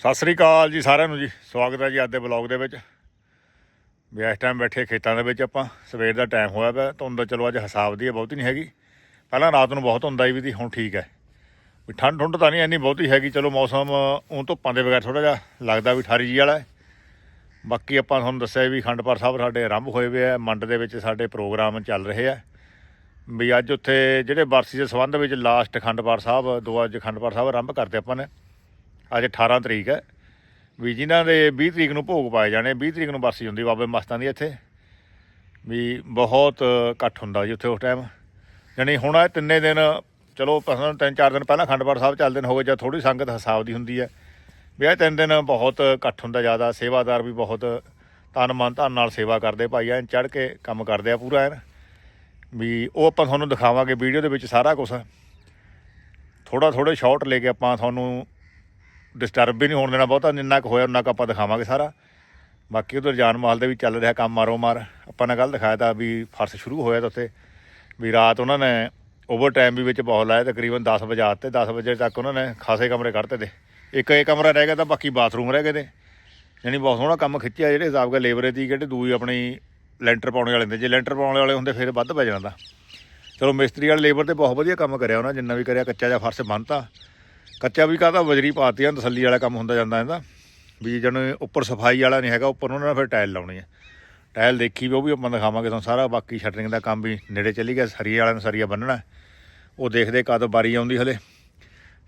ਸਤਿ ਸ੍ਰੀ ਅਕਾਲ ਜੀ ਸਾਰਿਆਂ ਨੂੰ ਜੀ। ਸਵਾਗਤ ਹੈ ਜੀ ਅੱਜ ਦੇ ਬਲੌਗ ਦੇ ਵਿੱਚ। ਵੀ ਇਸ ਟਾਈਮ ਬੈਠੇ ਖੇਤਾਂ ਦੇ ਵਿੱਚ ਆਪਾਂ। ਸਵੇਰ ਦਾ ਟਾਈਮ ਹੋਇਆ ਪਿਆ, ਧੁੰਦ ਚਲੋ ਅੱਜ ਹਿਸਾਬ ਦੀ ਹੈ, ਬਹੁਤੀ ਨਹੀਂ ਹੈਗੀ। ਪਹਿਲਾਂ ਰਾਤ ਨੂੰ ਬਹੁਤ ਹੁੰਦਾ ਸੀ ਵੀ ਤੀ ਹੁਣ ਠੀਕ ਹੈ। ਵੀ ਠੰਡ ਠੁੰਡ ਤਾਂ ਨਹੀਂ ਇੰਨੀ ਬਹੁਤੀ ਹੈਗੀ, ਚਲੋ ਮੌਸਮ ਉਹ ਧੁੱਪਾਂ ਦੇ ਬਗੈਰ ਥੋੜਾ ਜਿਹਾ ਲੱਗਦਾ ਵੀ ਠਾਰੀ ਜੀ ਵਾਲਾ ਹੈ। ਬਾਕੀ ਆਪਾਂ ਤੁਹਾਨੂੰ ਦੱਸਿਆ ਵੀ ਖੰਡਪਾਰ ਸਾਹਿਬ ਸਾਡੇ ਆਰੰਭ ਹੋਏ ਹੋਏ ਆ, ਮੰਡ ਦੇ ਵਿੱਚ ਸਾਡੇ ਪ੍ਰੋਗਰਾਮ ਚੱਲ ਰਹੇ ਆ। ਵੀ ਅੱਜ ਉੱਥੇ ਜਿਹੜੇ ਬਰਸੀ ਦੇ ਸੰਬੰਧ ਵਿੱਚ ਲਾਸਟ ਖੰਡਪਾਰ ਸਾਹਿਬ, ਦੋ ਅੱਜ ਖੰਡਪਾਰ ਸਾਹਿਬ ਆਰੰਭ ਕਰਦੇ ਆਪਾਂ ਨੇ। ਅੱਜ 18 ਤਰੀਕ ਹੈ। ਵੀ ਜਿਨ੍ਹਾਂ ਦੇ 20 ਤਰੀਕ ਨੂੰ ਭੋਗ ਪਾਏ ਜਾਣੇ 20 ਤਰੀਕ ਨੂੰ ਬਰਸੀ ਹੁੰਦੀ ਬਾਬੇ ਮਸਤਾਂ ਦੀ ਇੱਥੇ। ਵੀ ਬਹੁਤ ਇਕੱਠ ਹੁੰਦਾ ਜੀ ਉੱਥੇ ਉਸ ਟਾਈਮ ਯਾਨੀ ਹੁਣ ਇਹ ਤਿੰਨੇ ਦਿਨ, ਚਲੋ ਪਸੰਦ ਤਿੰਨ ਚਾਰ ਦਿਨ ਪਹਿਲਾਂ ਖੰਡਪਾਠ ਸਾਹਿਬ ਚੱਲਦੇ ਨੇ, ਹੋ ਗਏ, ਜਾਂ ਥੋੜੀ ਸੰਗਤ ਹਿਸਾਬ ਦੀ ਹੁੰਦੀ ਹੈ। ਵੀ ਇਹ ਤਿੰਨ ਦਿਨ ਬਹੁਤ ਇਕੱਠ ਹੁੰਦਾ ਜ਼ਿਆਦਾ, ਸੇਵਾਦਾਰ ਵੀ ਬਹੁਤ ਤਨ ਮਨ ਧਨ ਨਾਲ ਸੇਵਾ ਕਰਦੇ, ਭਾਈ ਐਨ ਚੜ ਕੇ ਕੰਮ ਕਰਦੇ ਆ ਪੂਰਾ ਐਨ। ਵੀ ਉਹ ਆਪਾਂ ਤੁਹਾਨੂੰ ਦਿਖਾਵਾਂਗੇ, ਵੀਡੀਓ ਦੇ ਵਿੱਚ ਸਾਰਾ ਕੁਝ ਥੋੜਾ ਥੋੜੇ ਸ਼ਾਰਟ ਲੈ ਕੇ ਆਪਾਂ ਤੁਹਾਨੂੰ ਡਿਸਟਰਬ ਵੀ ਨਹੀਂ ਹੋਣ ਦੇਣਾ ਬਹੁਤਾ, ਜਿੰਨਾ ਕੁ ਹੋਇਆ ਉਹਨਾਂ ਕੁ ਆਪਾਂ ਦਿਖਾਵਾਂਗੇ ਸਾਰਾ। ਬਾਕੀ ਉਧਰ ਜਾਨ ਮਾਲ ਦੇ ਵੀ ਚੱਲ ਰਿਹਾ ਕੰਮ ਮਾਰੋ ਮਾਰ। ਆਪਾਂ ਨੇ ਕੱਲ ਦਿਖਾਇਆ ਤਾਂ ਵੀ ਫਰਸ਼ ਸ਼ੁਰੂ ਹੋਇਆ ਤਾਂ ਉੱਥੇ। ਵੀ ਰਾਤ ਉਹਨਾਂ ਨੇ ਓਵਰ ਟਾਈਮ ਵੀ ਵਿੱਚ ਬਹੁਤ ਲਾਇਆ, ਤਕਰੀਬਨ 10 ਵਜੇ ਆਤੇ 10 ਵਜੇ ਤੱਕ ਉਹਨਾਂ ਨੇ ਖਾਸੇ ਕਮਰੇ ਕੱਢਤੇ ਤੇ। ਇੱਕ ਇਹ ਕਮਰਾ ਰਹਿ ਗਿਆ ਤਾਂ, ਬਾਕੀ ਬਾਥਰੂਮ ਰਹਿ ਗਏ ਤੇ। ਯਾਨੀ ਬਹੁਤ ਸੋਹਣਾ ਕੰਮ ਖਿੱਚਿਆ ਜਿਹੜੇ ਹਿਸਾਬ ਨਾਲ ਲੇਬਰ ਦੀ ਕਿਹੜੇ ਦੂਈ ਆਪਣੀ ਲੈਂਟਰ ਪਾਉਣੇ ਵਾਲੇ ਹੁੰਦੇ। ਜੇ ਲੈਂਟਰ ਪਾਉਣ ਵਾਲੇ ਹੁੰਦੇ ਫਿਰ ਵੱਧ ਪੈ ਜਾਂਦਾ ਚਲੋ ਮਿਸਤਰੀ ਵਾਲੇ ਲੇਬਰ ਤੇ ਬਹੁਤ ਵਧੀਆ ਕੰਮ ਕਰਿਆ ਉਹਨਾਂ ਜਿੰਨਾ ਵੀ ਕਰਿਆ ਕੱਚਾ ਜਿਹਾ ਫਰਸ਼ ਬੰਨਤਾ। ਕੱਚਾ ਵੀ ਕਾਹਦਾ, ਬਜਰੀ ਪਾਤੀ ਆ, ਤਸੱਲੀ ਵਾਲਾ ਕੰਮ ਹੁੰਦਾ ਜਾਂਦਾ ਇਹਦਾ। ਵੀ ਜਣ ਉੱਪਰ ਸਫ਼ਾਈ ਵਾਲਾ ਨਹੀਂ ਹੈਗਾ, ਉੱਪਰ ਉਹਨਾਂ ਨੇ ਫਿਰ ਟਾਇਲ ਲਾਉਣੀ ਹੈ ਟਾਇਲ ਦੇਖੀ ਵੀ ਉਹ ਵੀ ਆਪਾਂ ਦਿਖਾਵਾਂਗੇ ਤੁਹਾਨੂੰ ਸਾਰਾ, ਬਾਕੀ ਸ਼ਟਰਿੰਗ ਦਾ ਕੰਮ ਵੀ ਨੇੜੇ ਚੱਲੀ ਗਿਆ, ਸਰੀਏ ਵਾਲਿਆਂ ਨੇ ਸਰੀਆ ਬੰਨਣਾ। ਉਹ ਦੇਖਦੇ ਕਦ ਬਾਰੀ ਆਉਂਦੀ ਹਲੇ।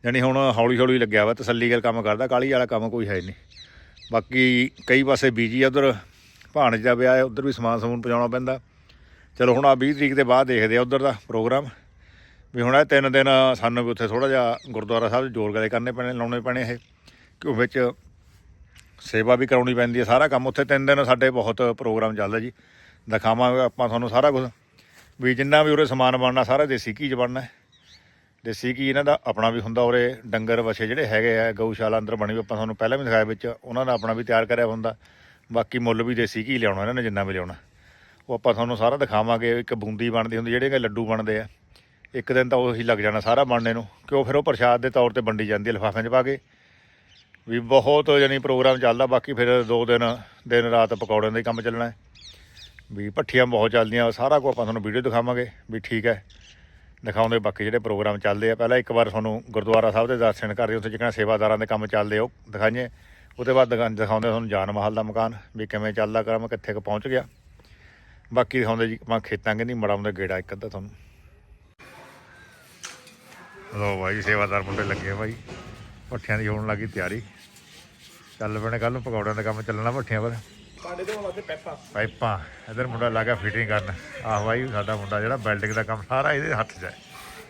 ਜਾਣੀ ਹੁਣ ਹੌਲੀ ਹੌਲੀ ਲੱਗਿਆ ਵਾ, ਤਸੱਲੀ ਗੱਲ ਕੰਮ ਕਰਦਾ ਕਾਲੀ ਵਾਲਾ ਕੰਮ ਕੋਈ ਹੈ ਨਹੀਂ। ਬਾਕੀ ਕਈ ਪਾਸੇ ਬੀਜੀ ਆ ਉਧਰ, ਭਾਣਜ ਦਾ ਵਿਆਹ ਹੈ, ਉਧਰ ਵੀ ਸਮਾਨ ਸਮੂਨ ਪਹੁੰਚਾਉਣਾ ਪੈਂਦਾ। ਚਲੋ ਹੁਣ ਆ 20 ਤਰੀਕ ਦੇ ਬਾਅਦ ਦੇਖਦੇ ਆ ਉਧਰ ਦਾ ਪ੍ਰੋਗਰਾਮ। ਵੀ ਹੁਣ ਇਹ ਤਿੰਨ ਦਿਨ ਸਾਨੂੰ ਵੀ ਉੱਥੇ ਥੋੜਾ ਜਿਹਾ ਗੁਰਦੁਆਰਾ ਸਾਹਿਬ 'ਚ ਜੋਰ ਗਲੇ ਕਰਨੇ ਪੈਣੇ, ਲਾਉਣੇ ਪੈਣੇ ਇਹ ਕਿਉਂ ਵਿੱਚ ਸੇਵਾ ਵੀ ਕਰਾਉਣੀ ਪੈਂਦੀ ਹੈ, ਸਾਰਾ ਕੰਮ ਉੱਥੇ ਤਿੰਨ ਦਿਨ ਸਾਡੇ ਬਹੁਤ ਪ੍ਰੋਗਰਾਮ ਚੱਲਦਾ ਜੀ। ਦਿਖਾਵਾਂਗੇ ਆਪਾਂ ਤੁਹਾਨੂੰ ਸਾਰਾ ਕੁਝ ਵੀ ਜਿੰਨਾ ਵੀ ਉਰੇ ਸਮਾਨ ਬਣਨਾ, ਸਾਰਾ ਦੇਸੀ ਘੀ 'ਚ ਬਣਨਾ ਦੇਸੀ ਘੀ ਇਹਨਾਂ ਦਾ ਆਪਣਾ ਵੀ ਹੁੰਦਾ, ਉਰੇ ਡੰਗਰ ਵਛੇ ਜਿਹੜੇ ਹੈਗੇ ਆ, ਗਊਸ਼ਾਲਾ ਅੰਦਰ ਬਣੀ ਵੀ ਆਪਾਂ ਤੁਹਾਨੂੰ ਪਹਿਲਾਂ ਵੀ ਦਿਖਾਇਆ ਵਿੱਚ, ਉਹਨਾਂ ਦਾ ਆਪਣਾ ਵੀ ਤਿਆਰ ਕਰਿਆ ਹੁੰਦਾ। ਬਾਕੀ ਮੁੱਲ ਵੀ ਦੇਸੀ ਘੀ ਲਿਆਉਣਾ, ਇਹਨਾਂ ਨੇ ਜਿੰਨਾ ਵੀ ਲਿਆਉਣਾ। ਉਹ ਆਪਾਂ ਤੁਹਾਨੂੰ ਸਾਰਾ ਦਿਖਾਵਾਂਗੇ, ਇੱਕ ਬੂੰਦੀ ਬਣਦੀ ਹੁੰਦੀ, ਜਿਹੜੇ ਕਿ ਲੱਡੂ ਬਣਦੇ ਆ। ਇੱਕ ਦਿਨ ਤਾਂ ਉਹੀ ਲੱਗ ਜਾਣਾ ਸਾਰਾ ਬਣਨੇ ਨੂੰ, ਕਿਉਂ ਫਿਰ ਉਹ ਪ੍ਰਸ਼ਾਦ ਦੇ ਤੌਰ ਤੇ ਵੰਡੀ ਜਾਂਦੀ ਹੈ ਲਿਫਾਫਿਆਂ 'ਚ ਪਾ ਕੇ। ਵੀ ਬਹੁਤ ਯਾਨੀ ਪ੍ਰੋਗਰਾਮ ਚੱਲਦਾ, ਬਾਕੀ ਫਿਰ ਦੋ ਦਿਨ ਦਿਨ ਰਾਤ ਪਕੌੜਿਆਂ ਦਾ ਹੀ ਕੰਮ ਚੱਲਣਾ ਹੈ। ਵੀ ਭੱਠੀਆਂ ਬਹੁਤ ਚੱਲਦੀਆਂ, ਸਾਰਾ ਕੁਝ ਆਪਾਂ ਤੁਹਾਨੂੰ ਵੀਡੀਓ ਦਿਖਾਵਾਂਗੇ ਵੀ ਠੀਕ ਹੈ। ਦਿਖਾਉਂਦੇ ਬਾਕੀ ਜਿਹੜੇ ਪ੍ਰੋਗਰਾਮ ਚੱਲਦੇ ਆ, ਪਹਿਲਾਂ ਇੱਕ ਵਾਰ ਤੁਹਾਨੂੰ ਗੁਰਦੁਆਰਾ ਸਾਹਿਬ ਦੇ ਦਰਸ਼ਨ ਕਰਦੇ ਉੱਥੇ ਜਿਹੜਾ ਸੇਵਾਦਾਰਾਂ ਦੇ ਕੰਮ ਚੱਲਦੇ ਉਹ ਦਿਖਾਈਏ। ਉਹਦੇ ਬਾਅਦ ਦਿਖਾ- ਦਿਖਾਉਂਦੇ ਤੁਹਾਨੂੰ ਜਾਨ ਮਹਲ ਦਾ ਮਕਾਨ, ਵੀ ਕਿਵੇਂ ਚੱਲਦਾ ਕੰਮ ਕਿੱਥੇ ਕੁ ਪਹੁੰਚ ਗਿਆ। ਬਾਕੀ ਦਿਖਾਉਂਦੇ ਜੀ, ਆਪਾਂ ਖੇਤਾਂ ਕਹਿੰਦੀ ਮੜਾਉਂਦੇ, ਗੇੜਾ ਇੱਕ ਅੱਧਾ ਤੁਹਾਨੂੰ। ਲੋ ਭਾਈ ਸੇਵਾਦਾਰ ਮੁੰਡੇ ਲੱਗੇ ਆ ਭਾਈ ਭੱਠਿਆਂ ਦੀ ਹੋਣ ਲੱਗੀ ਤਿਆਰੀ। ਚੱਲ ਪੈਣੇ ਕੱਲ ਨੂੰ ਪਕੌੜਿਆਂ ਦਾ ਕੰਮ ਚੱਲਣਾ ਭੱਠਿਆਂ ਪਰ। ਸਾਡੇ ਤੋਂ ਵਾਸਤੇ ਪੈਪਾ ਪਾਈਪਾਂ ਇਧਰ ਮੁੰਡਾ ਲੱਗਾ ਫਿਟਿੰਗ ਕਰਨ। ਆਹ ਭਾਈ ਸਾਡਾ ਮੁੰਡਾ ਜਿਹੜਾ ਬਿਲਡਿੰਗ ਦਾ ਕੰਮ ਸਾਰਾ ਇਹਦੇ ਹੱਥ 'ਚ ਹੈ।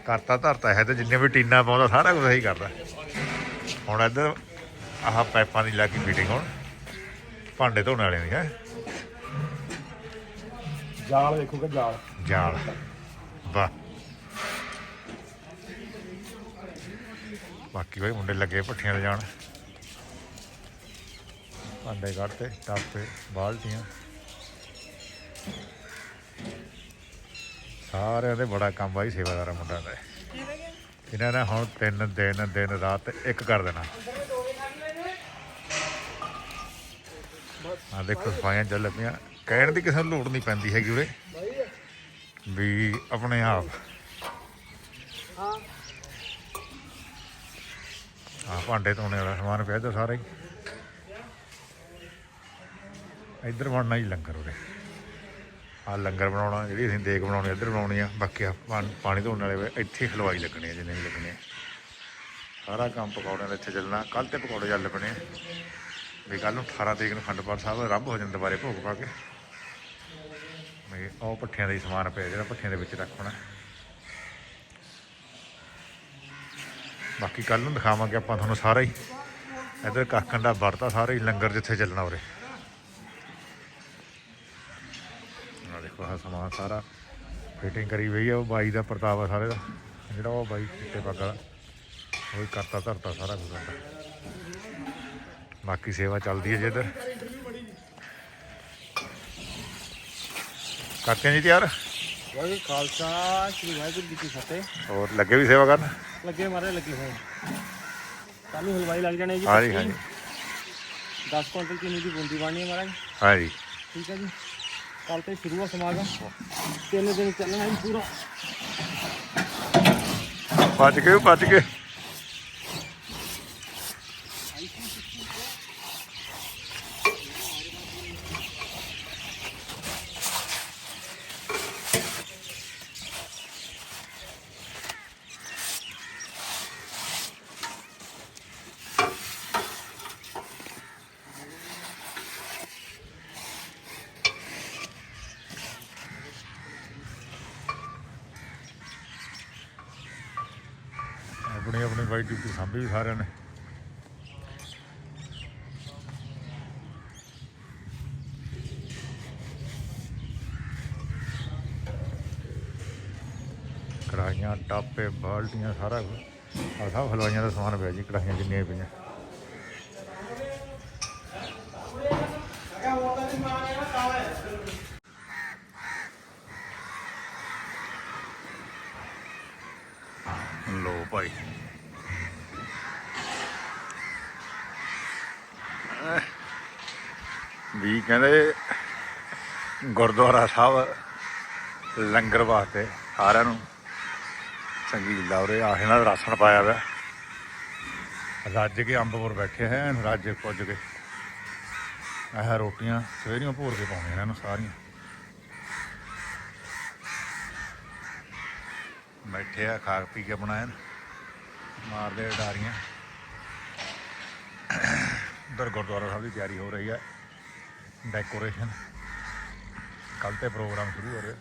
ਕਰਤਾ ਧਰਤਾ ਹੈ ਤੇ ਜਿੰਨੇ ਵੀ ਟੀਨਾ ਪਾਉਂਦਾ ਸਾਰਾ ਕੁਝ ਇਹੀ ਕਰਦਾ। ਹੁਣ ਇਧਰ ਆਹ ਪਾਈਪਾਂ ਦੀ ਲੱਗੀ ਫਿਟਿੰਗ ਹੁਣ। ਭਾਂਡੇ ਧੋਣ ਵਾਲਿਆਂ ਦੀ ਹੈ। ਜਾਲ ਦੇਖੋਗੇ ਜਾਲ। ਜਾਲ। ਵਾਹ। ਬਾਕੀ ਭਾਈ ਮੁੰਡੇ ਲੱਗੇ ਭੱਠੀਆਂ ਤੇ ਜਾਣ। ਭਾਂਡੇ ਕੱਢਤੇ, ਟਾਪੇ, ਬਾਲਟੀਆਂ। ਸਾਰਿਆਂ ਦੇ ਬੜਾ ਕੰਮ ਬਾਈ ਸੇਵਾਦਾਰ ਮੁੰਡਿਆਂ ਦਾ। ਇਹਨਾਂ ਨੇ ਹੁਣ ਤਿੰਨ ਦਿਨ ਦਿਨ, ਰਾਤ ਇੱਕ ਕਰ ਦੇਣਾ। ਆ ਦੇਖੋ, ਸਫਾਈਆਂ ਚੱਲ ਪਈਆਂ। ਕਹਿਣ ਦੀ ਕਿਸੇ ਨੂੰ ਲੋੜ ਨਹੀਂ ਪੈਂਦੀ ਹੈਗੀ ਉਰੇ। ਵੀ ਆਪਣੇ ਆਪ ਆ ਭਾਂਡੇ ਧੋਣੇ ਵਾਲਾ ਸਮਾਨ ਪਿਆ ਇੱਧਰ ਸਾਰਾ ਹੀ। ਇੱਧਰ ਬਣਨਾ ਹੀ ਲੰਗਰ ਉਰੇ। ਆ ਲੰਗਰ ਬਣਾਉਣਾ, ਜਿਹੜੀ ਅਸੀਂ ਦੇਗ ਬਣਾਉਣੀ, ਇੱਧਰ ਬਣਾਉਣੀ ਆ। ਬਾਕੀ ਆ ਪਾਣੀ ਧੋਣ ਵਾਲੇ ਵੇ ਇੱਥੇ ਖਲਵਾਈ ਲੱਗਣੀ ਆ, ਜਿੰਨੇ ਵੀ ਲੱਗਣੇ ਆ। ਸਾਰਾ ਕੰਮ ਪਕੌੜਿਆਂ ਦਾ ਇੱਥੇ ਚੱਲਣਾ। ਕੱਲ ਤੇ ਪਕੌੜੇ ਚੱਲ ਪਣੇ ਆ। ਵੀ ਕੱਲ ਨੂੰ 18 ਤਰੀਕ ਨੂੰ ਖੰਡਪਾਠ ਸਾਹਿਬ ਆਰੰਭ ਹੋ ਜਾਂਦਾ ਦੁਬਾਰੇ ਭੋਗ ਪਾ ਕੇ। ਵੀ ਉਹ ਪੱਠਿਆਂ ਦਾ ਹੀ ਸਮਾਨ ਪਿਆ, ਜਿਹੜਾ ਪੱਠਿਆਂ ਦੇ ਵਿੱਚ ਰੱਖਣਾ ਬਾਕੀ ਕੱਲ ਨੂੰ ਦਿਖਾਵਾਂਗੇ ਆਪਾਂ ਤੁਹਾਨੂੰ ਸਾਰਾ ਹੀ। ਇਧਰ ਕਾਕਣ ਦਾ ਵਰਤਾ ਸਾਰਾ ਹੀ, ਲੰਗਰ ਜਿੱਥੇ ਚੱਲਣਾ ਉਰੇ। ਆ ਦੇਖੋ ਆਹ ਸਮਾਨ ਸਾਰਾ। ਫਿਟਿੰਗ ਕਰੀ ਹੋਈ ਆ ਉਹ ਬਾਈ ਦਾ ਪ੍ਰਤਾਪ ਆ ਸਾਰੇ ਦਾ। ਜਿਹੜਾ ਉਹ ਬਾਈ ਚਿੱਟੇ ਪੱਗ ਵਾਲਾ। ਉਹ ਹੀ ਕਰਤਾ ਧਰਤਾ ਸਾਰਾ ਕੁਝ ਬਾਕੀ ਸੇਵਾ ਚੱਲਦੀ ਹੈ ਜੇ ਇੱਧਰ। ਕਰਦੇ ਹਾਂ ਜੀ ਤਿਆਰ? ਵਾਹਿਗੁਰੂ ਖਾਲਸਾ ਸ੍ਰੀ ਵਾਹਿਗੁਰੂ ਜੀ ਕੀ ਫਤਿਹ। ਹੋਰ ਲੱਗੇ ਵੀ ਸੇਵਾ ਕਰਨ? ਲੱਗੇ ਮਾਰੇ ਲੱਗੇ ਹੋਏ। ਕੱਲ ਨੂੰ ਹਲਵਾਈ ਲੱਗ ਜਾਣੇ ਜੀ ਹਾਂਜੀ ਹਾਂਜੀ। 10 ਕੁਇੰਟਲ ਚੀਨੀ ਦੀ ਬੂੰਦੀ ਬਣਨੀ ਹੈ ਮਹਾਰਾਜ? ਹਾਂ ਜੀ ਠੀਕ ਹੈ ਜੀ। ਕੱਲ ਤੇ ਸ਼ੁਰੂ ਆ ਸਮਾਗਮ। ਤਿੰਨ ਦਿਨ ਚੱਲਣਾ ਜੀ ਪੂਰਾ। ਭੱਜ ਗਏ ਭੱਜ ਗਏ। ਆਪਣੀ ਆਪਣੀ ਬਾਈ ਡਿਊਟੀ ਸਾਂਭੀ ਸਾਰਿਆਂ ਨੇ। ਕੜਾਹੀਆਂ, ਟਾਪੇ, ਬਾਲਟੀਆਂ, ਸਾਰਾ ਕੁਝ ਆ ਸਭ ਹਲਵਾਈਆਂ ਦਾ ਸਮਾਨ ਪਿਆ ਜੀ, ਕੜਾਹੀਆਂ ਜਿੰਨੀਆਂ ਪਈਆਂ ਲੋ ਭਾਈ ਵੀ ਕਹਿੰਦੇ ਗੁਰਦੁਆਰਾ ਸਾਹਿਬ ਲੰਗਰ ਵਾਸਤੇ ਸਾਰਿਆਂ ਨੂੰ ਸੰਗੀਤ ਦਾ ਉਰੇ ਆ ਇਹਨਾਂ ਰਾਸ਼ਨ ਪਾਇਆ ਹੋਇਆ। ਰੱਜ ਕੇ ਅੰਬਪੁਰ ਬੈਠੇ ਹੈ, ਰੱਜ ਕੇ ਪੁੱਜ ਕੇ। ਆਹ ਰੋਟੀਆਂ ਸਵੇਰੀਆਂ ਭੋਰ ਕੇ ਪਾਉਂਦੇ ਇਹਨਾਂ ਨੂੰ ਸਾਰੀਆਂ। ਬੈਠੇ ਆ, ਖਾ ਪੀ ਕੇ ਬਣਾਏ ਮਾਰਦੇ ਡਾਰੀਆਂ। ਉਧਰ ਗੁਰਦੁਆਰਾ ਸਾਹਿਬ ਦੀ ਤਿਆਰੀ ਹੋ ਰਹੀ ਹੈ। ਡੈਕੋਰੇਸ਼ਨ ਕੱਲ ਤੇ ਪ੍ਰੋਗਰਾਮ ਸ਼ੁਰੂ ਹੋ ਰਿਹਾ।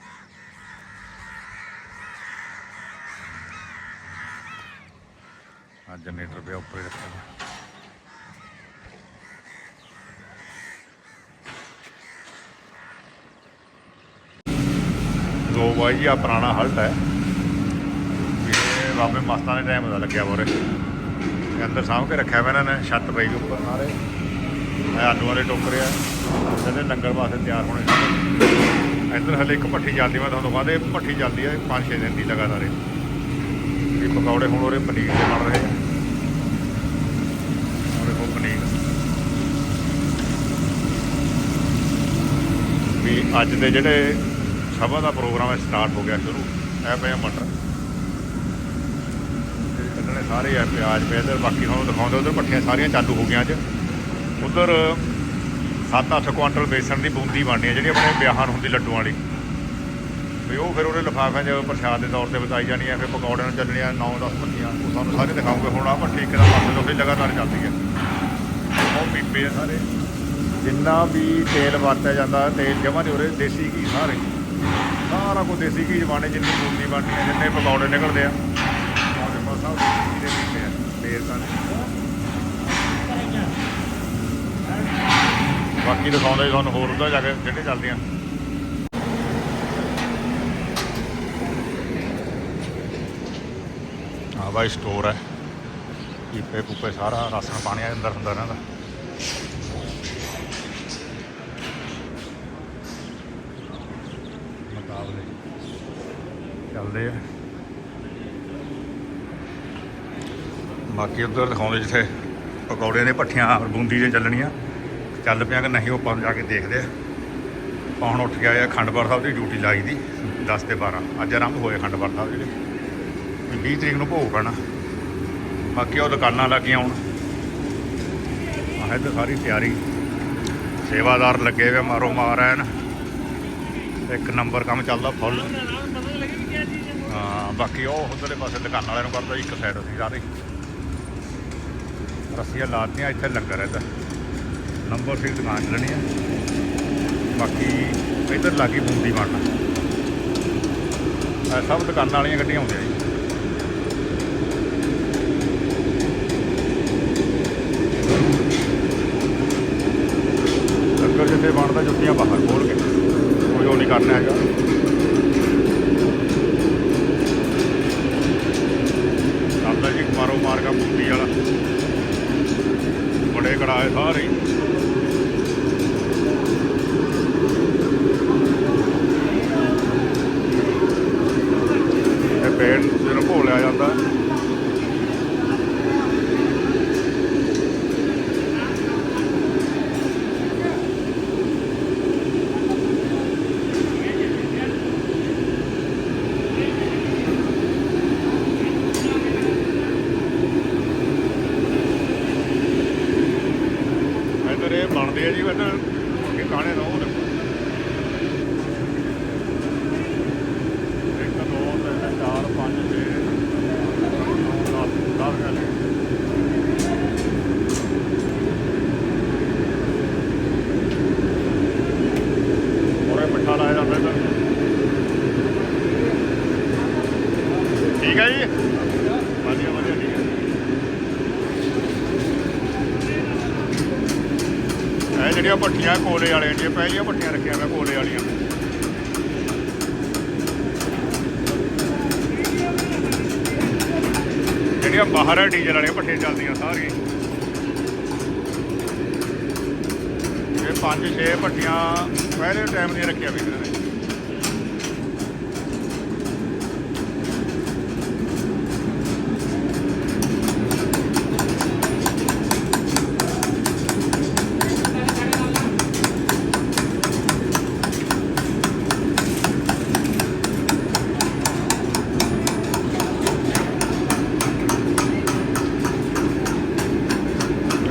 ਆ ਜਨਰੇਟਰ ਪਿਆ ਉੱਪਰ ਹੀ ਰੱਖਿਆ ਲੋ ਬਾਈ ਜੀ ਆ ਪੁਰਾਣਾ ਹਲਟ ਹੈ। ਇਹ ਬਾਬੇ ਮਸਤਾਂ ਦੇ ਟਾਈਮ ਦਾ ਲੱਗਿਆ ਬੋਰੇ। ਅੰਦਰ ਸਾਂਭ ਕੇ ਰੱਖਿਆ ਹੋਇਆ ਇਹਨਾਂ ਨੇ, ਛੱਤ ਪਈ ਉੱਪਰ ਨਾਲੇ ਆਲੂ ਵਾਲੇ ਟੋਕਰੇ ਆ। ਕਹਿੰਦੇ ਲੰਗਰ ਵਾਸਤੇ ਤਿਆਰ ਹੋਣੇ ਚਾਹੀਦੇ ਇੱਧਰ ਹਲੇ ਇੱਕ ਭੱਠੀ ਚੱਲਦੀ, ਮੈਂ ਤੁਹਾਨੂੰ ਕਹਿੰਦੇ ਭੱਠੀ ਚੱਲਦੀ ਹੈ 5-6 ਦਿਨ ਦੀ ਲਗਾਤਾਰ ਇਹ। ਇਹ ਪਕੌੜੇ ਹੁਣ ਉਹਦੇ ਪਨੀਰ ਦੇ ਬਣ ਰਹੇ ਆ। ਉਹਦੇ ਕੋਲ ਪਨੀਰ। ਵੀ ਅੱਜ ਦੇ ਜਿਹੜੇ ਸਭਾ ਦਾ ਪ੍ਰੋਗਰਾਮ ਹੈ, ਸਟਾਰਟ ਹੋ ਗਿਆ ਸ਼ੁਰੂ। ਇਹ ਪਏ ਮਟਰ। ਇਹਨਾਂ ਨੇ ਸਾਰੇ ਆ, ਪਿਆਜ਼ ਪਏ ਇੱਧਰ, ਬਾਕੀ ਤੁਹਾਨੂੰ ਦਿਖਾਉਂਦੇ, ਉਧਰ ਪੱਠੀਆਂ ਸਾਰੀਆਂ ਚਾਲੂ ਹੋ ਗਈਆਂ ਅੱਜ। ਉਧਰ 7-8 ਕੁਆਂਟਲ ਬੇਸਣ ਦੀ ਬੂੰਦੀ ਬਣਨੀ ਹੈ, ਜਿਹੜੀ ਆਪਣੇ ਵਿਆਹਾਂ ਨੂੰ ਹੁੰਦੀ ਲੱਡੂਆਂ ਵਾਲੀ। ਵੀ ਉਹ ਫਿਰ ਉਹਦੇ ਲਿਫਾਫਿਆਂ 'ਚ ਪ੍ਰਸ਼ਾਦ ਦੇ ਤੌਰ ਤੇ ਬਤਾਈ ਜਾਣੀ ਹੈ, ਫਿਰ ਪਕੌੜਿਆਂ ਨੂੰ ਚੱਲਣੀਆਂ 9-10 ਪੱਠੀਆਂ ਉਹ ਸਾਨੂੰ ਸਾਰੇ ਦਿਖਾਉਂਗੇ। ਹੁਣ ਆ ਭੱਠੀ ਇੱਕ ਦਾ ਪਾਸੇ ਤੋਂ ਲਗਾਤਾਰ ਚੱਲਦੀ ਹੈ। ਉਹ ਪੀਪੇ ਆ ਸਾਰੇ। ਜਿੰਨਾ ਵੀ ਤੇਲ ਵਰਤਿਆ ਜਾਂਦਾ, ਤੇਲ ਜਮਾਂ ਨਹੀਂ ਉਰੇ ਦੇਸੀ ਘੀ ਸਾਰੇ। ਸਾਰਾ ਕੁਝ ਦੇਸੀ ਘੀ ਜਮਾਨੇ ਜਿੰਨੀ ਬੂੰਦੀ ਬਣਨੀ ਹੈ, ਜਿੰਨੇ ਪਕੌੜੇ ਨਿਕਲਦੇ ਆ। ਉਹ ਦੇਖੋ ਸਭ ਦੇਸੀ ਦੇ ਪੀਪੇ ਆ, ਤੇਲ ਤਾਂ। ਬਾਕੀ ਦਿਖਾਉਂਦੇ ਤੁਹਾਨੂੰ ਹੋਰ ਉੱਧਰ ਜਾ ਕੇ ਜਿਹੜੇ ਚੱਲਦੇ ਆ ਬਾਈ ਸਟੋਰ ਹੈ। ਪੀਪੇ ਪੂਪੇ ਸਾਰਾ ਰਾਸ਼ਨ ਪਾਣੀ ਆ ਅੰਦਰ ਹੁੰਦਾ ਇਹਨਾਂ ਮੁਕਾਬਲੇ ਚੱਲਦੇ ਆ। ਬਾਕੀ ਉੱਧਰ ਦਿਖਾਉਂਦੇ ਜਿੱਥੇ ਪਕੌੜੇ ਨੇ, ਭੱਠੀਆਂ, ਬੂੰਦੀ ਦੀਆਂ ਚੱਲਣੀਆਂ। ਚੱਲ ਪਿਆ ਕਿ ਨਹੀਂ ਉਹ ਆਪਾਂ ਜਾ ਕੇ ਦੇਖਦੇ ਆ। ਆਪਾਂ ਹੁਣ ਉੱਠ ਕੇ ਆਏ ਆ? ਖੰਡਪੁਰ ਸਾਹਿਬ ਦੀ ਡਿਊਟੀ ਲਾਈ ਦੀ 10 ਤੇ 12 ਅੱਜ ਆਰੰਭ ਹੋਏ ਖੰਡਪੁਰ ਸਾਹਿਬ ਜਿਹੜੇ। ਵੀ 20 ਤਰੀਕ ਨੂੰ ਭੋਗ ਪੈਣਾ। ਬਾਕੀ ਉਹ ਦੁਕਾਨਾਂ ਲੱਗੀਆਂ ਹੁਣ ਆਹ ਇੱਧਰ ਸਾਰੀ ਤਿਆਰੀ। ਸੇਵਾਦਾਰ ਲੱਗੇ ਹੋਏ ਮਾਰੋ ਮਾਰ ਐਨ ਇੱਕ ਨੰਬਰ ਕੰਮ ਚੱਲਦਾ ਫੁੱਲ। ਹਾਂ, ਬਾਕੀ ਉਹ ਉਧਰਲੇ ਪਾਸੇ ਦੁਕਾਨ ਵਾਲਿਆਂ ਨੂੰ ਕਰਦਾ, ਇੱਕ ਸਾਈਡ ਅਸੀਂ ਸਾਰੇ। ਰੱਸੀਆਂ ਲਾਤੀਆਂ, ਇੱਥੇ ਲੰਗਰ ਹੈ ਇੱਧਰ। ਨੰਬਰ ਸੀ ਦੁਕਾਨ ਲੈਣੀ ਹੈ ਬਾਕੀ ਇੱਧਰ ਲਾਗੇ ਬੂੰਦੀ ਮਾਰਨਾ। ਸਭ ਦੁਕਾਨਾਂ ਵਾਲੀਆਂ ਗੱਡੀਆਂ ਆਉਂਦੀਆਂ ਜੀ। ਹੁੰਦੇ ਆ ਜੀ ਬਟ ਕਿ ਕਾਣੇ ਰਹੋ ਕੋਲੇ ਵਾਲੀਆਂ ਦੀਆਂ ਪਹਿਲੀਆਂ ਭੱਠੀਆਂ ਰੱਖੀਆਂ ਮੈਂ ਕੋਲੇ ਵਾਲੀਆਂ। ਜਿਹੜੀਆਂ ਬਾਹਰ ਆ ਡੀਜ਼ਲ ਵਾਲੀਆਂ ਭੱਠੀਆਂ ਚੱਲਦੀਆਂ ਸਾਰੀਆਂ ਇਹ ਪੰਜ ਛੇ ਭੱਠੀਆਂ ਪਹਿਲੇ ਟਾਈਮ ਦੀਆਂ ਰੱਖੀਆਂ ਵੀ ਇਹਨਾਂ ਨੇ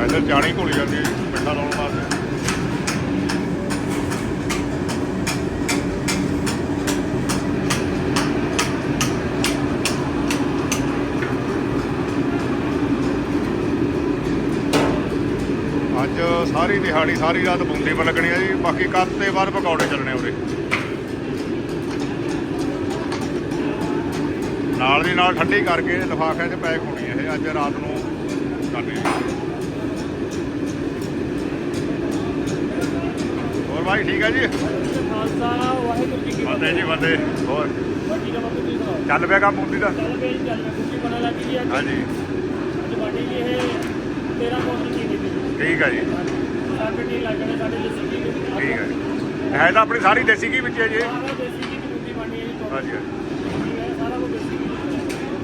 ਇੱਧਰ ਚਾਣੀ ਘੁਲ ਜਾਂਦੀ ਹੈ ਜੀ ਮਿੱਠਾ ਲਾਉਣ ਵਾਸਤੇ ਅੱਜ ਸਾਰੀ ਦਿਹਾੜੀ ਸਾਰੀ ਰਾਤ ਬੂੰਦੀ ਪਰ ਲੱਗਣੀ ਹੈ ਜੀ। ਬਾਕੀ ਕੱਲ ਤੇ ਬਾਅਦ ਪਕੌੜੇ ਚੱਲਣੇ ਉਰੇ। ਨਾਲ ਦੀ ਨਾਲ ਠੰਡੀ ਕਰਕੇ ਲਿਫਾਫਿਆਂ 'ਚ ਪੈਕ ਹੋਣੀ ਇਹ। ਅੱਜ ਰਾਤ ਨੂੰ ਕਰਨੀ ਹੋਰ ਭਾਈ ਠੀਕ ਹੈ ਜੀ? ਖਾਲਸਾ ਵਾਹਿਗੁਰੂ ਜੀ ਕੀ ਬੰਦੇ ਜੀ ਬੰਦੇ ਹੋਰ? ਚੱਲ ਪਿਆ ਕੰਮ ਬੂੰਦੀ ਦਾ? ਚੱਲ ਪਈ ਚੱਲ ਪਈ ਕੁੱਤੀ ਬਣਾ ਲੱਗੀ ਜੀ ਹਾਂਜੀ। ਅੱਜ ਬਾਟੀ ਜੀ ਇਹ 13 ਕੁਆਂਟਲ ਚੀਨੀ ਦੀ ਠੀਕ ਹੈ ਜੀ। ਠੀਕ ਹੈ ਜੀ। ਹੈ ਤਾਂ ਆਪਣੀ ਸਾਰੀ ਦੇਸੀ ਘੀ ਵਿੱਚ ਹੈ ਜੀ। ਹਾਂਜੀ ਹਾਂਜੀ।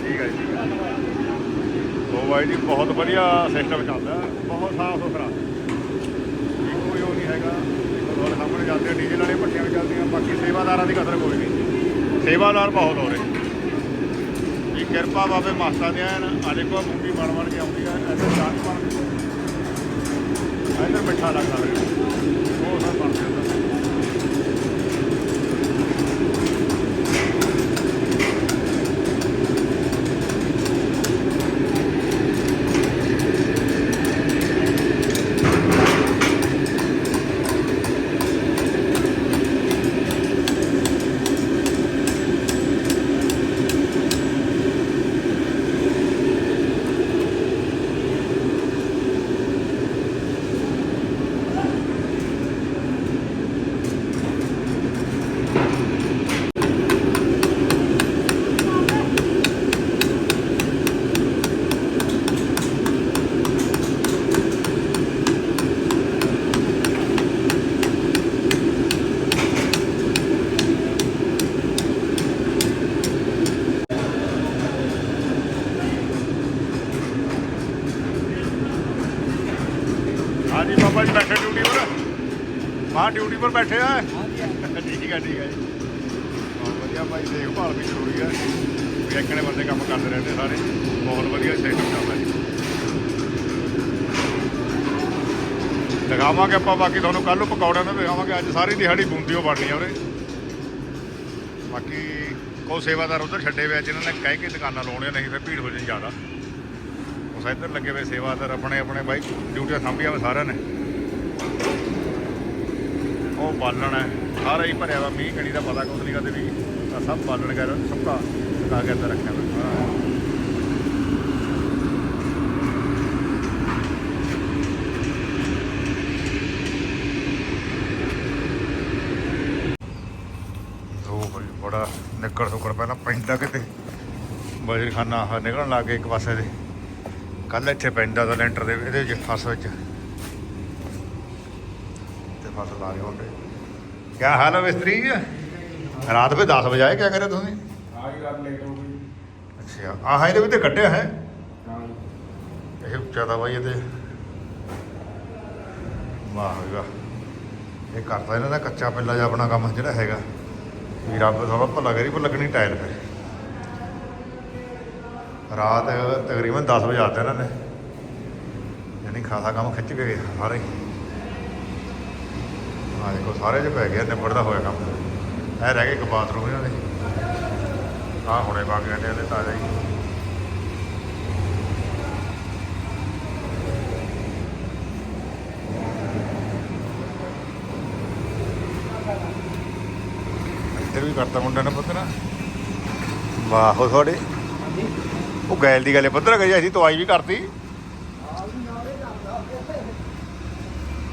ਠੀਕ ਹੈ ਜੀ ਉਹ ਬਾਈ ਜੀ, ਬਹੁਤ ਵਧੀਆ ਸਿਸਟਮ ਚੱਲਦਾ। ਬਹੁਤ ਸਾਫ਼ ਸੁਥਰਾ। ਵੀ ਕੋਈ ਉਹ ਨਹੀਂ ਹੈਗਾ। ਤੁਹਾਡੇ ਸਾਹਮਣੇ ਚੱਲਦੇ ਡੀਜ਼ਲ ਵਾਲੀਆਂ ਭੱਟੀਆਂ ਵੀ ਚੱਲਦੀਆਂ ਬਾਕੀ ਸੇਵਾਦਾਰਾਂ ਦੀ ਕਦਰ ਕੋਈ ਨਹੀਂ। ਸੇਵਾਦਾਰ ਬਹੁਤ ਹੋ ਰਹੇ ਜੀ ਕਿਰਪਾ ਬਾਬੇ ਮਾਸਟਰ ਦੇ ਆਣ ਆ ਦੇਖੋ ਮੂੰਗੀ ਬਣ ਬਣ ਕੇ ਆਉਂਦੀ ਹੈ ਇੱਧਰ ਚਾਹ ਬਣ ਇੱਧਰ ਮਿੱਠਾ ਲੱਗਦਾ ਰਹੇ ਉਹ ਸਭ ਬਣ ਜਾਂਦਾ ਹਾਂਜੀ ਬਾਬਾ ਜੀ ਬੈਠੇ ਡਿਊਟੀ ਪਰ ਮਾਂ ਡਿਊਟੀ ਪਰ ਬੈਠੇ ਆ। ਠੀਕ ਹੈ ਠੀਕ ਹੈ ਜੀ। ਬਹੁਤ ਵਧੀਆ ਭਾਈ, ਦੇਖਭਾਲ ਵੀ ਜ਼ਰੂਰੀ ਹੈ ਵੀ ਇੱਕਣੇ ਬੰਦੇ ਕੰਮ ਕਰਦੇ ਰਹਿੰਦੇ ਸਾਰੇ। ਬਹੁਤ ਵਧੀਆ ਸਿਸਟਮ ਚੱਲਦਾ ਜੀ। ਦਿਖਾਵਾਂਗੇ ਆਪਾਂ, ਬਾਕੀ ਤੁਹਾਨੂੰ ਕੱਲ ਨੂੰ ਪਕੌੜਿਆਂ ਦਾ ਦਿਖਾਵਾਂਗੇ। ਅੱਜ ਸਾਰੀ ਦਿਹਾੜੀ ਬੂੰਦੀਓ ਬਣਨੀ ਆ ਉਰੇ। ਬਾਕੀ ਕੋ ਸੇਵਾਦਾਰ ਉਧਰ ਛੱਡੇ ਹੋਏ ਆ, ਜਿਨ੍ਹਾਂ ਨੇ ਕਹਿ ਕੇ ਦੁਕਾਨਾਂ ਲਾਉਣੀਆਂ ਨਹੀਂ, ਫਿਰ ਭੀੜ ਹੋ ਜਾਣੀ ਜ਼ਿਆਦਾ। ਉਸ ਇੱਧਰ ਲੱਗੇ ਹੋਏ ਸੇਵਾਦਾਰ ਆਪਣੇ ਆਪਣੇ ਬਾਈ। ਡਿਊਟੀਆਂ ਸਾਂਭੀਆਂ ਵਾ ਸਾਰਿਆਂ ਨੇ। ਉਹ ਬਾਲਣ ਹੈ। ਸਾਰਾ ਹੀ ਭਰਿਆ ਵਾ, ਮੀਂਹ ਕਣੀ ਦਾ ਪਤਾ ਕੁਝ ਨਹੀਂ ਕਦੇ ਵੀ। ਤਾਂ ਸਭ ਬਾਲਣ ਕਰ ਸੁੱਕਾ ਸੁਕਾ ਕੇ ਅੰਦਰ ਰੱਖਿਆ ਵਾ। ਬੜਾ ਨਿੱਕੜ ਸੁੱਕੜ ਪਹਿਲਾਂ ਪੈਂਦਾ ਕਿਤੇ। ਬਜਰਖਾਨਾ ਆਹ ਨਿਕਲਣ ਲੱਗ ਗਿਆ ਇੱਕ ਪਾਸੇ ਦੇ ਕੱਲ ਇੱਥੇ ਪੈਂਦਾ ਤਾਂ ਲੈਂਟਰ ਦੇ, ਇਹਦੇ ਵਿੱਚ ਫਸ ਵਿੱਚ। ਫਸਲ ਆ ਰਹੇ ਹੋਗੇ ਕੀ ਹਾਲ ਹੈ ਮਿਸਤਰੀ? ਰਾਤ ਵੀ 10 ਵਜੇ ਆਏ ਕਿਆ ਕਰਿਆ ਤੁਸੀਂ? ਆਈ ਰਾਤ ਲੇਟ ਹੋ ਗਈ। ਅੱਛਾ ਆਹ ਇਹਦੇ ਵੀ ਤੇ ਕੱਟਿਆ ਹੈ? ਇਹ ਜ਼ਿਆਦਾ ਬਾਈ ਇਹਦੇ। ਵਾਹ ਵਾਹ। ਇਹ ਕਰਦਾ ਇਹਨਾਂ ਦਾ ਕੱਚਾ ਪੱਲਾ ਜਿਹਾ ਆਪਣਾ ਕੰਮ ਜਿਹੜਾ ਹੈਗਾ। ਵੀ ਰੱਬ ਸਾਲਾ ਭਲਾ ਕਰੀ ਪਰ ਲੱਗਣੀ ਟਾਇਲ ਫਿਰ। ਰਾਤ ਤਕਰੀਬਨ 10 ਵਜੇ ਆਤੇ ਇਹਨਾਂ ਨੇ। ਯਾਨੀ ਖਾਸਾ ਕੰਮ ਖਿੱਚ ਕੇ ਗਏ ਸਾਰੇ। ਆ ਦੇਖੋ, ਸਾਰੇ ਚ ਪੈ ਗਿਆ, ਨਿਬੜਦਾ ਹੋਇਆ ਕੰਮ। ਇਹ ਰਹਿ ਗਏ ਇੱਕ ਬਾਥਰੂਮ ਇਹਨਾਂ ਦੇ। ਆ ਹੁਣੇ ਪਾ ਕੇ ਹਟੇ ਤਾਜ਼ਾ ਹੀ। ਇੱਧਰ ਵੀ ਕਰਤਾ ਮੁੰਡਾ ਨੇ ਪੁੱਤ ਨਾ। ਵਾਹ ਹੋ ਤੁਹਾਡੇ। ਉਹ ਗੈਲ ਦੀ ਗੱਲ ਪੱਧਰ ਗਈ ਅਸੀਂ ਤਵਾਈ ਵੀ ਕਰਤੀ।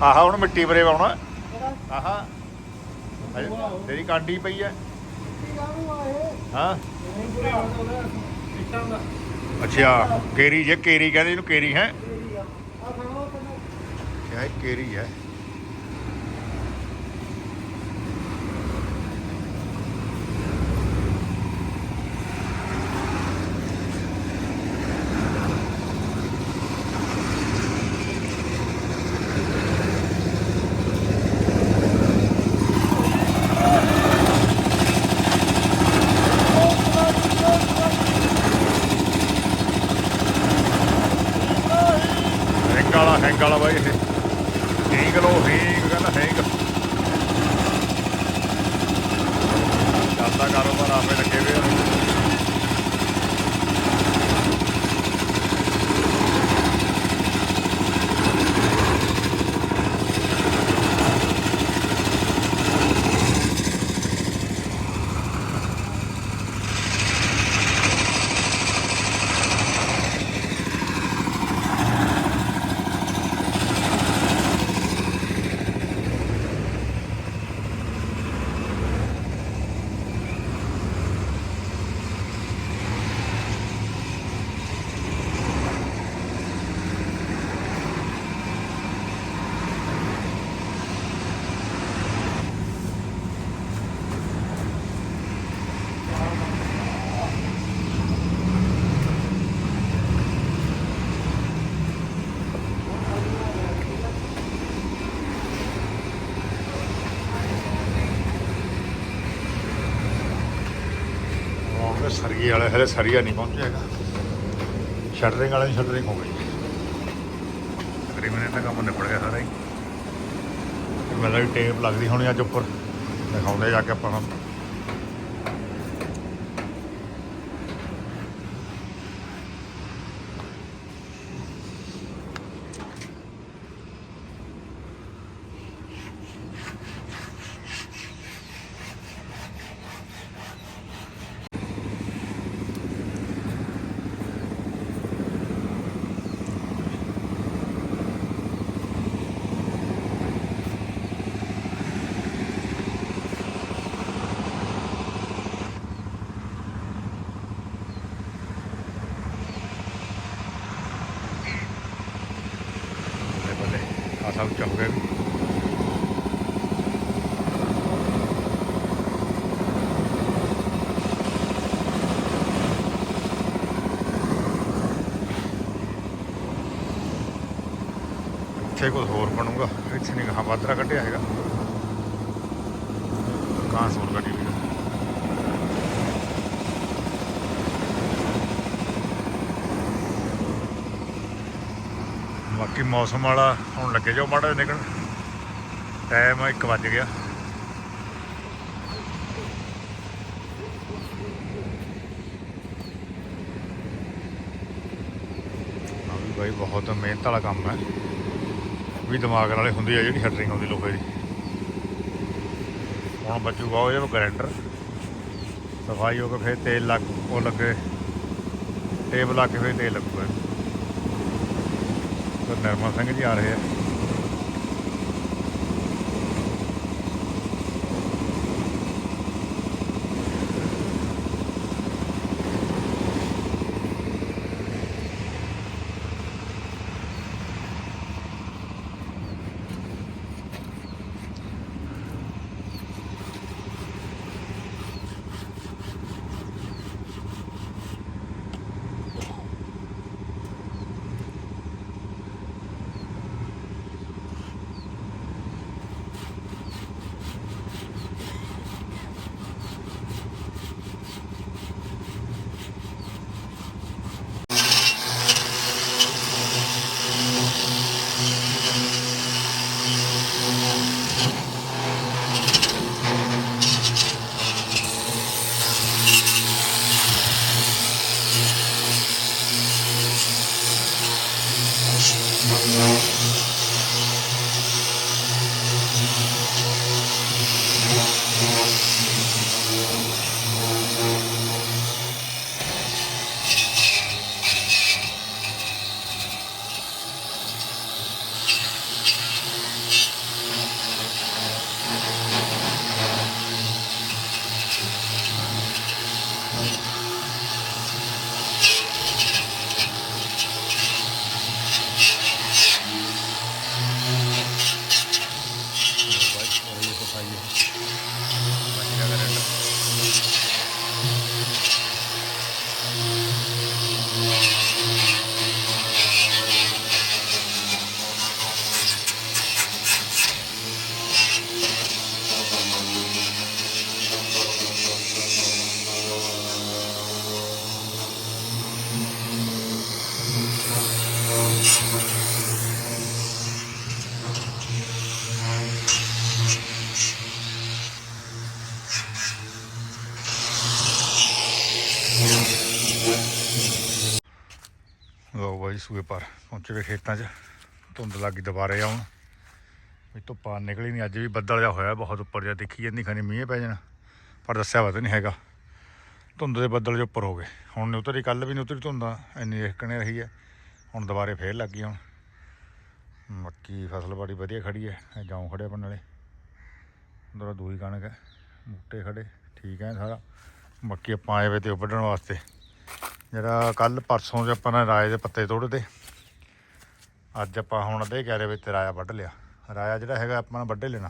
ਆਹਾ ਹੁਣ ਮਿੱਟੀ ਪਰੇ ਪਾਉਣਾ ਆਹਾ। ਤੇਰੀ ਕਾਂਡੀ ਪਈ ਐ। ਹਾਂ। ਅੱਛਾ ਕੇਰੀ ਜੇ ਕੇਰੀ ਕਹਿੰਦੇ ਇਹਨੂੰ ਕੇਰੀ ਹੈ। ਇਹ ਕੇਰੀ ਹੈ ਹੈਂਗ ਵਾਲਾ ਹੈਂਗ ਵਾਲਾ ਬਾਈ ਇਹ ਹੈਂਗ ਲੋ ਹੈਂਗ ਕਹਿੰਦਾ ਹੈਂਗ ਚੱਲਦਾ ਕਾਰੋਬਾਰ ਆਪੇ ਲੱਗੇ ਹੋਏ ਆ ਉਹ ਸਰਗੀ ਵਾਲੇ ਹਲੇ ਸਰੀਆ ਨਹੀਂ ਪਹੁੰਚਿਆ ਹੈਗਾ। ਸ਼ਟਰਿੰਗ ਵਾਲੇ ਦੀ ਸ਼ਟਰਿੰਗ ਹੋ ਗਈ। ਤਕਰੀਬਨ ਇਹਦਾ ਕੰਮ ਨਿਬੜ ਗਿਆ ਸਾਰਾ ਹੀ। ਤੇ ਮੈਨੂੰ ਟੇਪ ਲੱਗਦੀ ਹੋਣੀ ਅੱਜ ਉੱਪਰ। ਦਿਖਾਉਂਦੇ ਜਾ ਕੇ ਆਪਾਂ ਨੂੰ ਬੱਲੇ ਬੱਲੇ ਖਾਸਾ ਉੱਚਾ ਹੋ ਗਿਆ ਵੀ ਇੱਥੇ ਕੁਝ ਹੋਰ ਬਣੂਗਾ, ਇੱਥੇ ਨਹੀਂ ਗਾਹਾਂ ਬਾਦਰਾ ਕੱਢਿਆ ਹੈਗਾ। ਕਾਂ ਸੋਰ ਗੱਡੀ ਵੀ ਬਾਕੀ ਮੌਸਮ ਵਾਲਾ ਹੁਣ ਲੱਗੇ ਜਾਓ ਮਾੜਾ ਜਿਹਾ ਟਾਈਮ 1 ਵੱਜ ਗਿਆ। ਬਾਈ, ਬਹੁਤ ਮਿਹਨਤ ਵਾਲਾ ਕੰਮ ਹੈ। ਵੀ ਦਿਮਾਗ ਨਾਲੇ ਹੁੰਦੀ ਹੈ ਜਿਹੜੀ ਸ਼ਟਰਿੰਗ ਆਉਂਦੀ ਲੋਹੇ ਦੀ। ਹੁਣ ਬਚੂਗਾ ਉਹ ਜਿਹੜਾ ਗ੍ਰੈਂਡਰ ਸਫ਼ਾਈ ਹੋ ਕੇ ਫਿਰ ਤੇਲ ਲੱਗ, ਉਹ ਲੱਗੇ। ਟੇਪ ਲਾ ਕੇ ਫਿਰ ਤੇਲ ਲੱਗੂਗਾ। ਨਰਮਲ ਸਿੰਘ ਜੀ ਆ ਰਹੇ ਆ। ਲੋ ਸੂਏ ਪਰ ਪਹੁੰਚੇ ਗਏ ਖੇਤਾਂ 'ਚ। ਧੁੰਦ ਲੱਗੀ ਦੁਬਾਰੇ ਆਉਣ। ਵੀ ਧੁੱਪਾਂ ਨਿਕਲੀ ਨਹੀਂ ਅੱਜ ਵੀ ਬੱਦਲ ਜਿਹਾ ਹੋਇਆ, ਬਹੁਤ ਉੱਪਰ ਜਿਹਾ। ਦੇਖੀ ਜਾਂਦੀ ਖਾਨੀ ਮੀਂਹ ਪੈ ਜਾਣਾ। ਪਰ ਦੱਸਿਆ ਵਾ ਤਾਂ ਨਹੀਂ ਹੈਗਾ। ਧੁੰਦ ਦੇ ਬੱਦਲ ਜੋ ਉੱਪਰ ਹੋ ਗਏ। ਹੁਣ ਨਹੀਂ ਉਤਰੀ ਕੱਲ ਵੀ ਨਹੀਂ ਉਤਰੀ ਧੁੰਦਾਂ, ਇੰਨੀ ਇਕਣੇ ਰਹੀ ਹੈ ਹੁਣ ਦੁਬਾਰੇ ਫੇਰ ਲੱਗ ਗਈ ਹੁਣ। ਮੱਕੀ ਫਸਲ ਬੜੀ ਵਧੀਆ ਖੜੀ ਹੈ ਜਾਉਂ ਗਾਉਂ ਖੜੇ ਆਪਣੇ ਨਾਲੇ ਉਧਰ ਦੂਈ ਕਣਕ ਹੈ, ਬੂਟੇ ਖੜੇ, ਠੀਕ ਹੈ ਸਾਰਾ। ਮੱਕੀ ਆਪਾਂ ਆਏ ਵੇ ਤੇ ਵੱਢਣ ਵਾਸਤੇ। ਜਿਹੜਾ ਕੱਲ ਪਰਸੋਂ 'ਚ ਆਪਾਂ ਨੇ ਰਾਏ ਦੇ ਪੱਤੇ ਤੋੜਦੇ, ਅੱਜ ਆਪਾਂ ਹੁਣ ਅੱਧੇ ਕਿਆਰੇ ਵਿੱਚ ਰਾਇਆ ਵੱਢ ਲਿਆ। ਰਾਇਆ ਜਿਹੜਾ ਹੈਗਾ ਆਪਾਂ ਨੇ ਵੱਢੇ ਲੈਣਾ।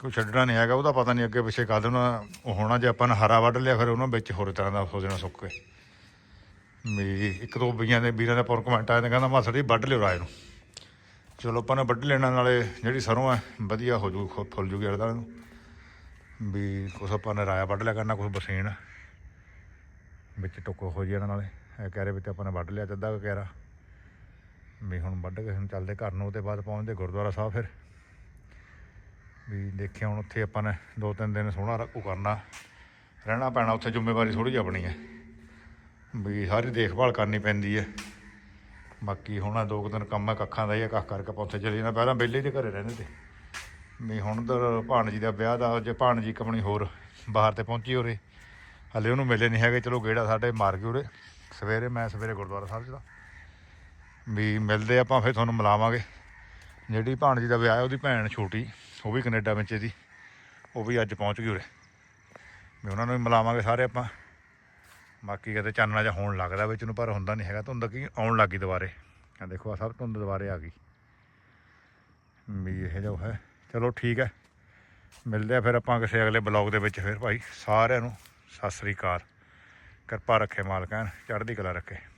ਕੋਈ ਛੱਡਣਾ ਨਹੀਂ ਹੈਗਾ, ਉਹਦਾ ਪਤਾ ਨਹੀਂ ਅੱਗੇ ਪਿੱਛੇ ਕਦ ਉਹਨਾਂ ਉਹ ਹੋਣਾ, ਜੇ ਆਪਾਂ ਨੇ ਹਰਾ ਵੱਢ ਲਿਆ, ਫਿਰ ਉਹਨਾਂ ਵਿੱਚ ਹੋਰ ਤਰ੍ਹਾਂ ਦਾ ਹੋ ਜਾਣਾ ਸੁੱਕ ਕੇ। ਮੇਰੀ ਇੱਕ ਦੋ ਬਈਆਂ ਦੇ ਵੀਰਾਂ ਦਾ ਪਰ ਕਮੈਂਟ ਆਇਆ ਤੇ ਕਹਿੰਦਾ ਮਾਸੜ ਜੀ ਵੱਢ ਲਿਓ ਰਾਏ ਨੂੰ। ਚਲੋ ਆਪਾਂ ਨੇ ਵੱਢ ਲੈਣਾ, ਨਾਲੇ ਜਿਹੜੀ ਸਰੋਂ ਹੈ, ਵਧੀਆ ਹੋ ਜੂ ਖੁ- ਫੁੱਲ ਜੂਗੀ ਅਰਦਾ ਨੂੰ। ਵੀ ਕੁਛ ਆਪਾਂ ਨੇ ਰਾਇਆ ਵੱਢ ਲਿਆ ਕਰਨਾ, ਕੁਛ ਬਸੇਣ ਵਿੱਚ ਟੁੱਕ ਹੋ ਜਾਣਾ ਨਾਲੇ। ਇਹ ਕਹਿ ਰਹੇ ਵਿੱਚ ਆਪਾਂ ਨੇ ਵੱਢ ਲਿਆ ਤੇ ਅੱਧਾ ਕਹਿਰਾ ਵੀ ਹੁਣ ਵੱਢ ਕੇ ਹੁਣ ਚੱਲਦੇ ਘਰ ਨੂੰ, ਉਹਦੇ ਬਾਅਦ ਪਹੁੰਚਦੇ ਗੁਰਦੁਆਰਾ ਸਾਹਿਬ ਫਿਰ। ਵੀ ਦੇਖਿਆ ਹੁਣ ਉੱਥੇ ਆਪਾਂ ਨੇ ਦੋ ਤਿੰਨ ਦਿਨ ਸੋਹਣਾ ਰੱਖੂ ਕਰਨਾ। ਰਹਿਣਾ ਪੈਣਾ, ਉੱਥੇ ਜ਼ਿੰਮੇਵਾਰੀ ਥੋੜੀ ਜਿਹੀ ਆਪਣੀ ਹੈ। ਵੀ ਸਾਰੀ ਦੇਖਭਾਲ ਕਰਨੀ ਪੈਂਦੀ ਹੈ। ਬਾਕੀ ਹੁਣ ਦੋ ਕੁ ਦਿਨ ਕੰਮ ਹੈ, ਕੱਖਾਂ ਦਾ ਹੀ ਹੈ, ਕੱਖ ਕਰਕੇ ਆਪਾਂ ਉੱਥੇ ਚਲੇ ਜਾਣਾ। ਪਹਿਲਾਂ ਵਿਹਲੇ ਦੇ ਘਰੇ ਰਹਿੰਦੇ ਤੇ। ਵੀ ਹੁਣ ਤਾਂ ਭਾਣਜੀ ਦਾ ਵਿਆਹ ਦਾ, ਜੇ ਭਾਣਜੀ ਇੱਕ ਆਪਣੀ ਹੋਰ ਬਾਹਰ ਤੇ ਪਹੁੰਚੀ ਉਰੇ ਹਲੇ ਉਹਨੂੰ ਮਿਲੇ ਨਹੀਂ ਹੈਗੇ। ਚਲੋ ਗੇੜਾ ਸਾਡੇ ਮਾਰ ਕੇ ਉਰੇ। ਸਵੇਰੇ ਮੈਂ ਸਵੇਰੇ ਗੁਰਦੁਆਰਾ ਸਾਹਿਬ 'ਚ ਦਾ ਵੀ ਮਿਲਦੇ ਆਪਾਂ, ਫਿਰ ਤੁਹਾਨੂੰ ਮਿਲਾਵਾਂਗੇ। ਜਿਹੜੀ ਭਾਣਜੀ ਦਾ ਵਿਆਹ ਉਹਦੀ ਭੈਣ ਛੋਟੀ, ਉਹ ਵੀ ਕੈਨੇਡਾ ਵਿੱਚ ਇਹਦੀ। ਉਹ ਵੀ ਅੱਜ ਪਹੁੰਚ ਗਈ ਉਰੇ। ਵੀ ਉਹਨਾਂ ਨੂੰ ਵੀ ਮਿਲਾਵਾਂਗੇ ਸਾਰੇ ਆਪਾਂ। ਬਾਕੀ ਕਿਤੇ ਚਾਨਣਾ ਜਿਹਾ ਹੋਣ ਲੱਗਦਾ ਵਿੱਚ ਨੂੰ, ਪਰ ਹੁੰਦਾ ਨਹੀਂ ਹੈਗਾ। ਧੁੰਦ ਕੀ ਆਉਣ ਲੱਗੀ ਦੁਬਾਰੇ। ਆ ਦੇਖੋ ਆ ਸਭ ਧੁੰਦ ਦੁਬਾਰੇ ਆ ਗਈ। ਵੀ ਇਹ ਜੋ ਹੈ। ਚਲੋ ਠੀਕ ਹੈ। ਮਿਲਦੇ ਆ ਫਿਰ ਆਪਾਂ ਕਿਸੇ ਅਗਲੇ ਬਲੌਗ ਦੇ ਵਿੱਚ ਫਿਰ ਭਾਈ, ਸਾਰਿਆਂ ਨੂੰ। ਸਤਿ ਸ੍ਰੀ ਅਕਾਲ। ਕਿਰਪਾ ਰੱਖੇ ਮਾਲਕਾਂ ਚੜ੍ਹਦੀ ਕਲਾ ਰੱਖੇ।